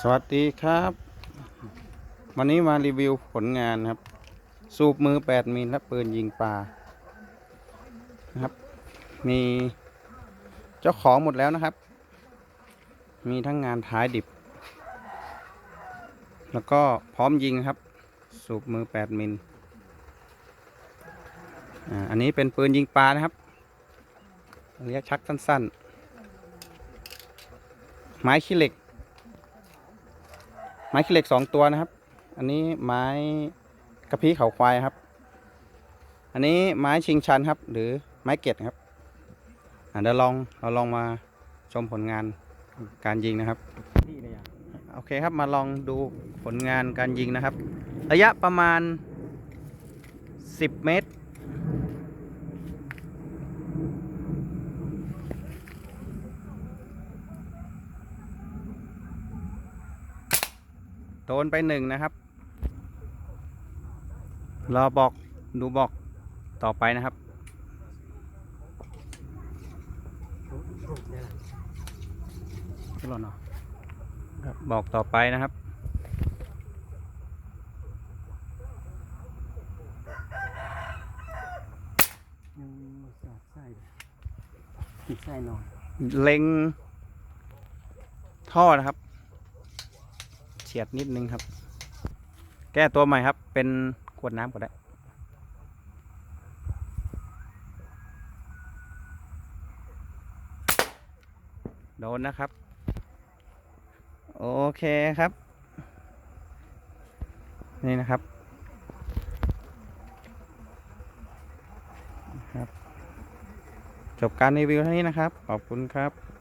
สวัสดีครับ วันนี้มารีวิวผลงานครับ สูบมือ 8 มิลและปืนยิงปลานะครับ มีเจ้าของหมดแล้วนะครับ มีทั้งงานท้ายดิบ แล้วก็พร้อมยิงครับ สูบมือ 8 มิลอันนี้เป็นปืนยิงปลานะครับระยะชักสั้น ๆ ไม้ขี้เหล็ก ไม้ขี้เหล็กสองตัวนะครับ อันนี้ไม้กระพี้เขาควายครับ อันนี้ไม้ชิงชันครับ หรือไม้เกตครับอะเดี๋ยวลองเราลองมาชมผลงานการยิงนะครับโอเคครับมาลองดูผลงานการยิงนะครับ ระยะประมาณ 10 เมตร โดนไปหนึ่งนะครับ รอบอกดูบอกต่อไปนะครับขึ้นรถเนาะครับบอกต่อไปนะครับยังสอดไส้ติดไส้นอนเล็งท่อนะครับเฉียดนิดนึงครับ แก้ตัวใหม่ครับ เป็นขวดน้ำก็ได้ โดนนะครับ โอเคครับ นี่นะครับครับ จบการรีวิวเท่านี้นะครับ ขอบคุณครับ